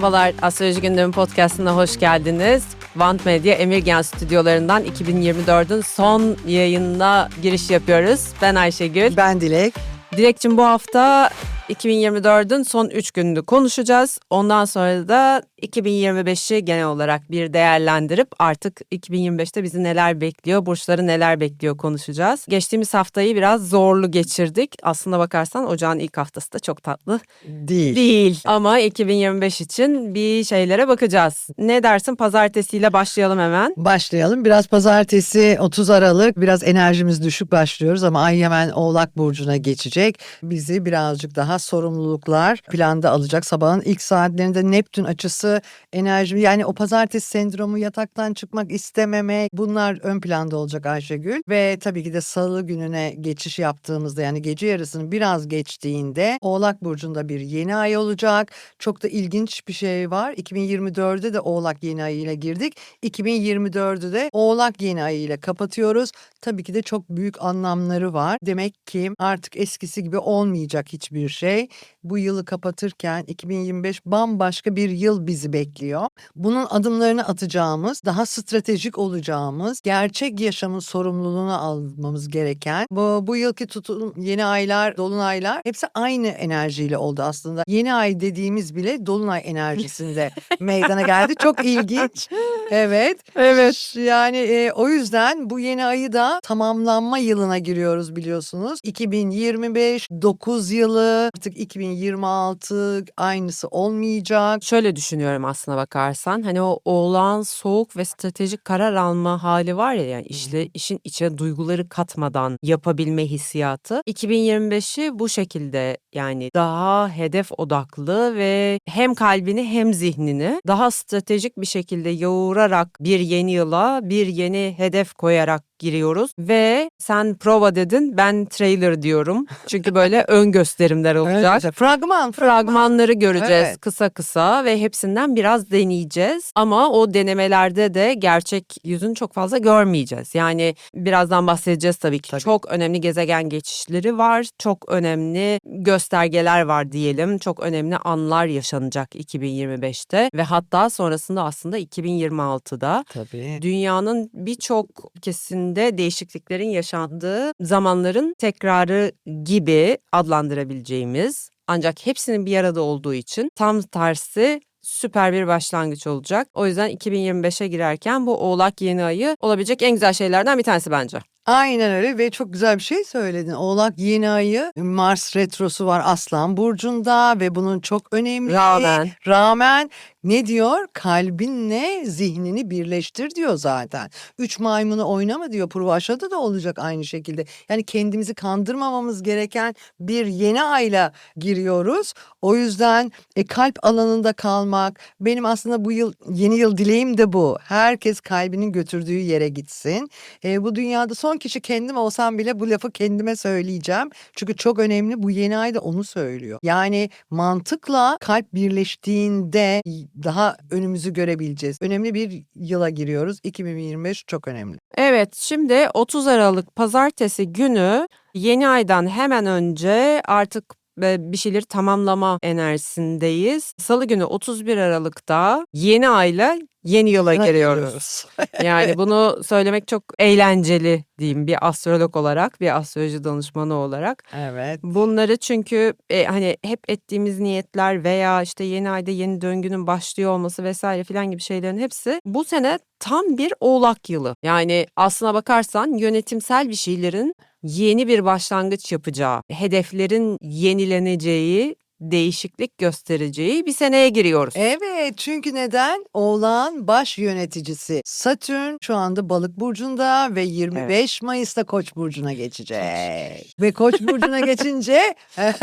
Merhabalar, Astroloji Gündemi Podcast'ına hoş geldiniz. Vant Medya Emirgen stüdyolarından 2024'ün son yayınına giriş yapıyoruz. Ben Ayşegül. Ben Dilek. Dilekçim bu hafta 2024'ün son 3 gününü konuşacağız. Ondan sonra da 2025'i genel olarak bir değerlendirip artık 2025'te bizi neler bekliyor, burçları neler bekliyor konuşacağız. Geçtiğimiz haftayı biraz zorlu geçirdik. Aslında bakarsan ocağın ilk haftası da çok tatlı Değil. değil. Ama 2025 için bir şeylere bakacağız. Ne dersin pazartesiyle başlayalım hemen. Başlayalım. Biraz pazartesi 30 Aralık biraz enerjimiz düşük başlıyoruz ama ay hemen Oğlak Burcu'na geçecek. Bizi birazcık daha sorumluluklar planda alacak. Sabahın ilk saatlerinde Neptün açısı enerji yani o pazartesi sendromu yataktan çıkmak istememe bunlar ön planda olacak Ayşegül. Ve tabii ki de salı gününe geçiş yaptığımızda yani gece yarısının biraz geçtiğinde Oğlak Burcu'nda bir yeni ay olacak. Çok da ilginç bir şey var. 2024'de de Oğlak yeni ayı ile girdik. 2024'ü de Oğlak yeni ayı ile kapatıyoruz. Tabii ki de çok büyük anlamları var. Demek ki artık eskisi gibi olmayacak hiçbir şey. Bu yılı kapatırken 2025 bambaşka bir yıl bizi bekliyor. Bunun adımlarını atacağımız, daha stratejik olacağımız, gerçek yaşamın sorumluluğunu almamız gereken bu, bu yılki tutum yeni aylar, dolunaylar hepsi aynı enerjiyle oldu aslında. Yeni ay dediğimiz bile dolunay enerjisinde meydana geldi. Çok ilginç. Evet. Evet. Yani e, o yüzden bu yeni ayı da tamamlanma yılına giriyoruz biliyorsunuz. 2025 9 yılı artık 2026 aynısı olmayacak. Şöyle düşünüyorum aslına bakarsan. Hani o oğlan soğuk ve stratejik karar alma hali var ya yani işte işin içine duyguları katmadan yapabilme hissiyatı. 2025'i bu şekilde yani daha hedef odaklı ve hem kalbini hem zihnini daha stratejik bir şekilde yoğurarak bir yeni yıla bir yeni hedef koyarak giriyoruz ve sen prova dedin ben trailer diyorum. Çünkü böyle ön gösterimler olacak. Evet, fragman, Fragmanları göreceğiz Evet. kısa kısa ve hepsinden biraz deneyeceğiz. Ama o denemelerde de gerçek yüzünü çok fazla görmeyeceğiz. Yani birazdan bahsedeceğiz tabii ki. Tabii. Çok önemli gezegen geçişleri var. Çok önemli göstergeler var diyelim. Çok önemli anlar yaşanacak 2025'te ve hatta sonrasında aslında 2026'da Tabii. dünyanın birçok ülkesinde değişikliklerin yaşandığı zamanların tekrarı gibi adlandırabileceğimiz ancak hepsinin bir arada olduğu için tam tersi süper bir başlangıç olacak. O yüzden 2025'e girerken bu Oğlak yeni ayı olabilecek en güzel şeylerden bir tanesi bence. Aynen öyle ve çok güzel bir şey söyledin. Oğlak yeni ayı Mars retrosu var Aslan burcunda ve bunun çok önemli. Rağmen. Rağmen ne diyor? Kalbinle zihnini birleştir diyor zaten. Üç maymunu oynama diyor. Purvaşa'da da olacak aynı şekilde. Yani kendimizi kandırmamamız gereken bir yeni ayla giriyoruz. O yüzden e, kalp alanında kalmak. Benim aslında bu yıl yeni yıl dileğim de bu. Herkes kalbinin götürdüğü yere gitsin. E, bu dünyada son kişi kendim olsam bile bu lafı kendime söyleyeceğim. Çünkü çok önemli bu yeni ay da onu söylüyor. Yani mantıkla kalp birleştiğinde daha önümüzü görebileceğiz. Önemli bir yıla giriyoruz. 2025 çok önemli. Evet şimdi 30 Aralık pazartesi günü yeni aydan hemen önce artık e, bir şeyleri tamamlama enerjisindeyiz. Salı günü 31 Aralık'ta yeni ayla yeni yıla giriyoruz. Yani bunu söylemek çok eğlenceli diyeyim bir astrolog olarak, bir astroloji danışmanı olarak. evet. Bunları çünkü e, hani hep ettiğimiz niyetler veya işte yeni ayda yeni döngünün başlıyor olması vesaire filan gibi şeylerin hepsi bu sene tam bir oğlak yılı. Yani aslına bakarsan yönetimsel bir şeylerin yeni bir başlangıç yapacağı, hedeflerin yenileneceği, değişiklik göstereceği bir seneye giriyoruz. Evet çünkü neden? Oğlan baş yöneticisi Satürn şu anda balık burcunda ve 25 Mayıs'ta koç burcuna geçecek. Ve koç burcuna geçince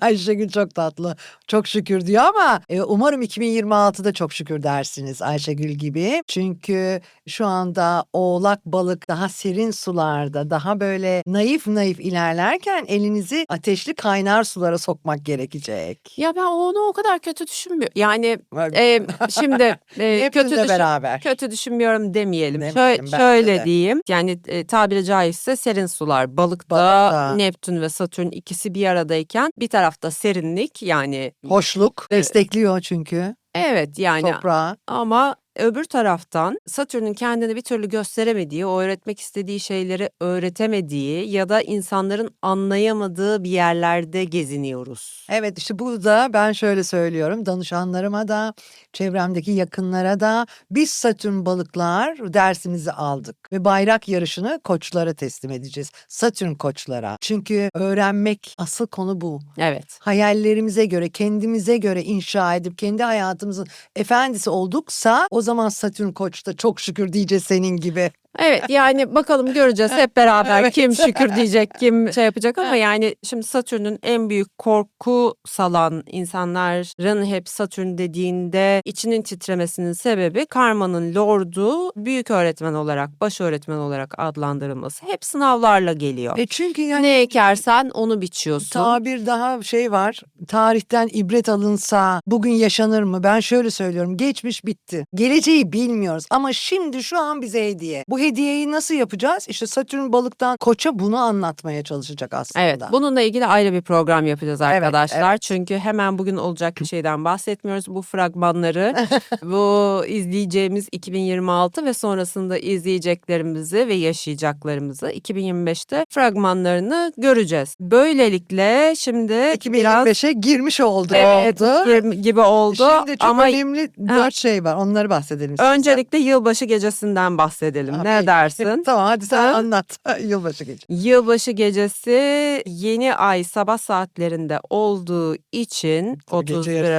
Ayşegül çok tatlı çok şükür diyor ama e, umarım 2026'da çok şükür dersiniz Ayşegül gibi. Çünkü şu anda oğlak balık daha serin sularda daha böyle naif naif ilerlerken elinizi ateşli kaynar sulara sokmak gerekecek. Ya ben onu o kadar kötü düşünmüyorum. Yani e, şimdi e, kötü düşün- beraber. kötü düşünmüyorum demeyelim. Demeyelim, Şöyle, bence şöyle de. diyeyim. Yani e, tabiri caizse serin sular. Balıkta, Balıkta. Neptün ve Satürn ikisi bir aradayken bir tarafta serinlik yani Hoşluk destekliyor çünkü. Evet yani toprağa. ama öbür taraftan Satürn'ün kendini bir türlü gösteremediği, o öğretmek istediği şeyleri öğretemediği ya da insanların anlayamadığı bir yerlerde geziniyoruz. Evet işte bu da ben şöyle söylüyorum danışanlarıma da çevremdeki yakınlara da biz Satürn balıklar dersimizi aldık ve bayrak yarışını koçlara teslim edeceğiz. Satürn koçlara. Çünkü öğrenmek asıl konu bu. Evet. Hayallerimize göre kendimize göre inşa edip kendi hayatımızın efendisi olduksa o zaman Satürn koçta çok şükür diyeceğiz senin gibi. Evet yani bakalım göreceğiz hep beraber Evet. kim şükür diyecek kim şey yapacak ama yani şimdi Satürn'ün en büyük korku salan insanların hep Satürn dediğinde içinin titremesinin sebebi karmanın lordu büyük öğretmen olarak baş öğretmen olarak adlandırılması hep sınavlarla geliyor. E çünkü yani Ne ekersen onu biçiyorsun. tabir daha şey var. Tarihten ibret alınsa bugün yaşanır mı? Ben şöyle söylüyorum. Geçmiş bitti. Geleceği bilmiyoruz ama şimdi şu an bize hediye. Bu hediyeyi nasıl yapacağız? İşte Satürn balıktan koça bunu anlatmaya çalışacak aslında. Evet, bununla ilgili ayrı bir program yapacağız Evet, arkadaşlar. Çünkü hemen bugün olacak bir şeyden bahsetmiyoruz. Bu fragmanları, bu izleyeceğimiz 2026 ve sonrasında izleyeceklerimizi ve yaşayacaklarımızı 2025'te fragmanlarını göreceğiz. Böylelikle şimdi biraz 2025'e girmiş oldu. evet, oldu. gibi oldu Şimdi çok ama önemli dört şey var. Onları bahsedelim. size. öncelikle yılbaşı gecesinden bahsedelim. Ha, ne dersin? tamam hadi sen Ha? anlat. Yılbaşı gece. Yılbaşı gecesi yeni ay sabah saatlerinde olduğu için 31 Gece yarısını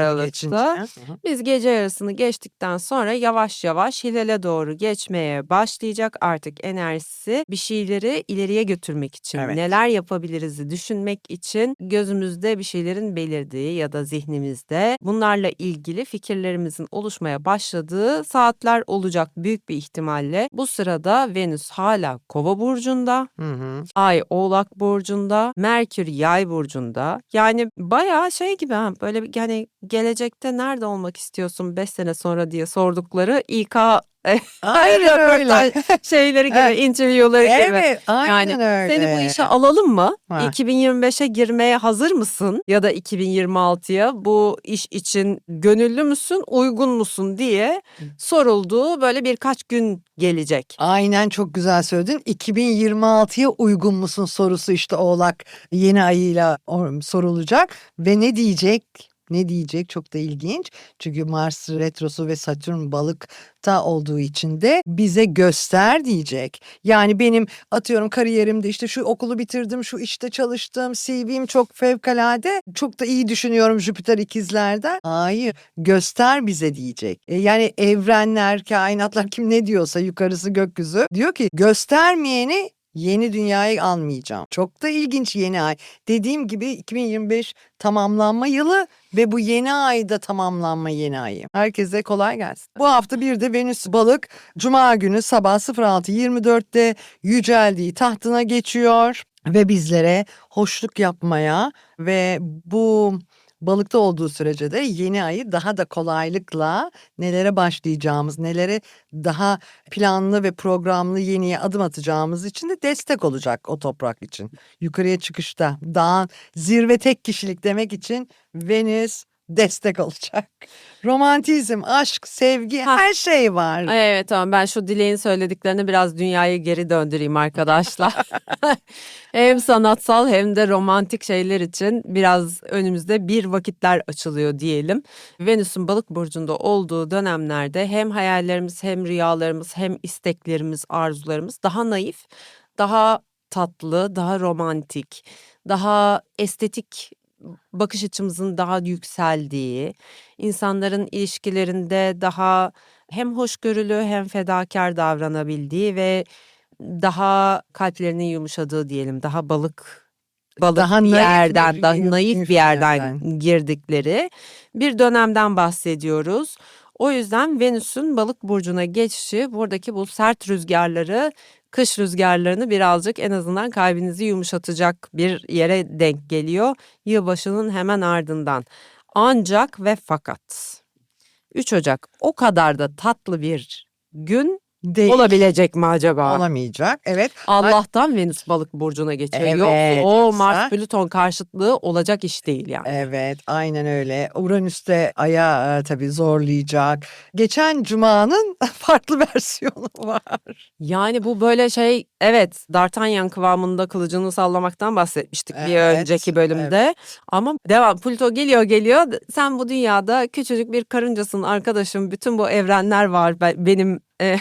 Aralık'ta biz gece yarısını geçtikten sonra yavaş yavaş hilale doğru geçmeye başlayacak artık enerjisi bir şeyleri ileriye götürmek için Evet. neler yapabiliriz'i düşünmek için gözümüzde bir şeylerin belirdiği ya da zihnimizde bunlarla ilgili fikirlerimizin oluşmaya başladığı saatler olacak büyük bir ihtimalle. Bu sırada Venüs hala Kova burcunda, Hı hı. Ay Oğlak burcunda, Merkür Yay burcunda. Yani bayağı şey gibi ha böyle yani gelecekte nerede olmak istiyorsun 5 sene sonra diye sordukları İK Aynen öyle. şeyleri gibi, Evet. interview'ları gibi. Evet aynen Yani öyle. Seni bu işe alalım mı? Ha. 2025'e girmeye hazır mısın? Ya da 2026'ya bu iş için gönüllü müsün, uygun musun diye sorulduğu böyle birkaç gün gelecek. Aynen çok güzel söyledin. 2026'ya uygun musun sorusu işte Oğlak yeni ayıyla or- sorulacak ve ne diyecek? Ne diyecek çok da ilginç. Çünkü Mars retrosu ve Satürn balıkta olduğu için de bize göster diyecek. Yani benim atıyorum kariyerimde işte şu okulu bitirdim, şu işte çalıştım, CV'm çok fevkalade. Çok da iyi düşünüyorum Jüpiter ikizlerden. Hayır göster bize diyecek. E, yani evrenler, kainatlar kim ne diyorsa yukarısı gökyüzü diyor ki göstermeyeni yeni dünyayı almayacağım. Çok da ilginç yeni ay. Dediğim gibi 2025 tamamlanma yılı ve bu yeni ayda tamamlanma yeni ayı. Herkese kolay gelsin. Bu hafta bir de Venüs balık Cuma günü sabah 06.24'te yüceldiği tahtına geçiyor ve bizlere hoşluk yapmaya ve bu balıkta olduğu sürece de yeni ayı daha da kolaylıkla nelere başlayacağımız, nelere daha planlı ve programlı yeniye adım atacağımız için de destek olacak o toprak için. Yukarıya çıkışta dağın zirve tek kişilik demek için Venüs destek olacak. Romantizm, aşk, sevgi Ha. her şey var. Evet tamam ben şu Dilek'in söylediklerini biraz dünyayı geri döndüreyim arkadaşlar. hem sanatsal hem de romantik şeyler için biraz önümüzde bir vakitler açılıyor diyelim. Venüs'ün balık burcunda olduğu dönemlerde hem hayallerimiz hem rüyalarımız hem isteklerimiz arzularımız daha naif, daha tatlı, daha romantik, daha estetik bakış açımızın daha yükseldiği, insanların ilişkilerinde daha hem hoşgörülü hem fedakar davranabildiği ve daha kalplerinin yumuşadığı diyelim, daha balık balık Daha bir naif yerden, bir- daha naif bir yerden yerden. girdikleri bir dönemden bahsediyoruz. O yüzden Venüs'ün balık burcuna geçişi buradaki bu sert rüzgarları, kış rüzgarlarını birazcık en azından kalbinizi yumuşatacak bir yere denk geliyor. Yılbaşının hemen ardından. Ancak ve fakat 3 Ocak o kadar da tatlı bir gün Değil. Olabilecek mi acaba? Olamayacak. Evet. Allah'tan Venüs balık burcuna geçiyor. Evet, Yoksa o Mars Plüton karşıtlığı olacak iş değil yani. Evet, aynen öyle. Uranüs'te Ay'a e, tabii zorlayacak. Geçen Cuma'nın farklı versiyonu var. Yani bu böyle şey evet D'Artagnan kıvamında kılıcını sallamaktan bahsetmiştik bir Evet, önceki bölümde. Ama devam Plüto geliyor geliyor sen bu dünyada küçücük bir karıncasın arkadaşım bütün bu evrenler var ben- benim e,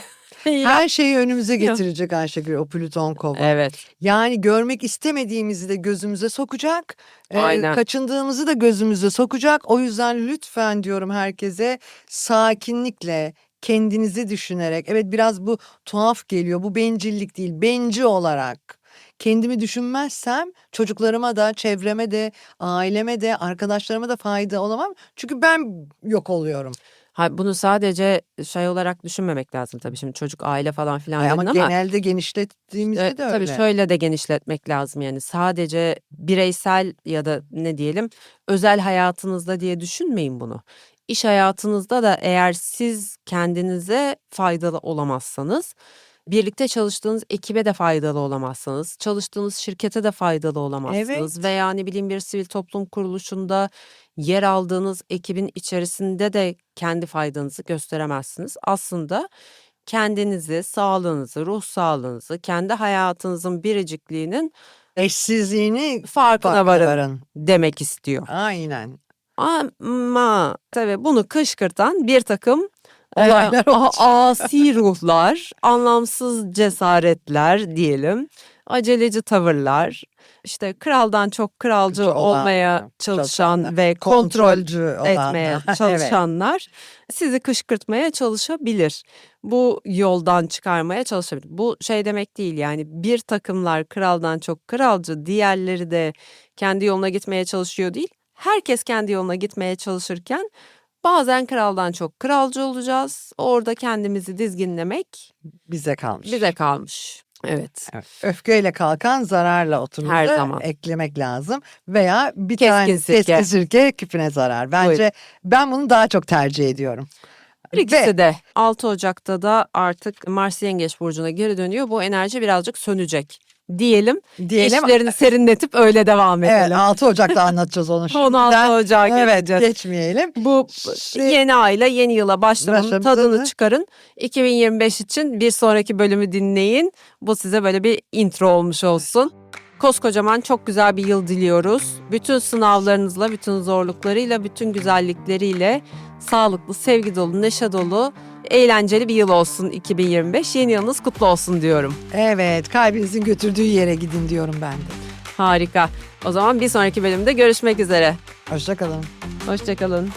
Her şeyi önümüze getirecek Ayşegül o Plüton kova. Evet Yani görmek istemediğimizi de gözümüze sokacak. e, Aynen. kaçındığımızı da gözümüze sokacak. O yüzden lütfen diyorum herkese sakinlikle kendinizi düşünerek. Evet biraz bu tuhaf geliyor. Bu bencillik değil. Benci olarak kendimi düşünmezsem çocuklarıma da, çevreme de, aileme de, arkadaşlarıma da fayda olamam. Çünkü ben yok oluyorum. Ha, bunu sadece şey olarak düşünmemek lazım tabii şimdi çocuk aile falan filan Ay, ama ama genelde genişlettiğimizde E, de öyle. Tabii şöyle de genişletmek lazım yani sadece bireysel ya da ne diyelim özel hayatınızda diye düşünmeyin bunu. İş hayatınızda da eğer siz kendinize faydalı olamazsanız birlikte çalıştığınız ekibe de faydalı olamazsınız. Çalıştığınız şirkete de faydalı olamazsınız. Veya ne bileyim bir sivil toplum kuruluşunda yer aldığınız ekibin içerisinde de kendi faydanızı gösteremezsiniz. Aslında kendinizi, sağlığınızı, ruh sağlığınızı, kendi hayatınızın biricikliğinin Eşsizliğini farkına varın varın. demek istiyor. Aynen. Ama tabii bunu kışkırtan bir takım e, Olaylar asi ruhlar, anlamsız cesaretler diyelim, aceleci tavırlar, işte kraldan çok kralcı Olan, olmaya çalışan çalışanlar, ve kontrol Kontrolcü etmeye olanlar. Evet. çalışanlar sizi kışkırtmaya çalışabilir. Bu yoldan çıkarmaya çalışabilir. Bu şey demek değil yani bir takımlar kraldan çok kralcı, diğerleri de kendi yoluna gitmeye çalışıyor değil. Herkes kendi yoluna gitmeye çalışırken bazen kraldan çok kralcı olacağız. Orada kendimizi dizginlemek Bize kalmış. bize kalmış. Evet. Evet. Öfkeyle kalkan zararla oturur. Her zaman. Eklemek lazım. Veya bir Keskin tane sirke. keskin sirke küpüne zarar. Bence ben bunu daha çok tercih ediyorum. Her ikisi Ve- de 6 Ocak'ta da artık Mars Yengeç Burcu'na geri dönüyor. Bu enerji birazcık sönecek diyelim. Diyelim. İşlerini serinletip öyle devam Evet edelim. 6 Ocak'ta anlatacağız onu. 16 şimdiden. Ocağı Evet geçeceğiz. geçmeyelim. Bu Şimdi- yeni ayla yeni yıla başlamanın tadını tadını- çıkarın. 2025 için bir sonraki bölümü dinleyin. Bu size böyle bir intro olmuş olsun. Koskocaman çok güzel bir yıl diliyoruz. Bütün sınavlarınızla, bütün zorluklarıyla, bütün güzellikleriyle sağlıklı, sevgi dolu, neşe dolu, eğlenceli bir yıl olsun 2025. Yeni yılınız kutlu olsun diyorum. Evet kalbinizin götürdüğü yere gidin diyorum ben de. Harika. O zaman bir sonraki bölümde görüşmek üzere. Hoşçakalın. Hoşçakalın.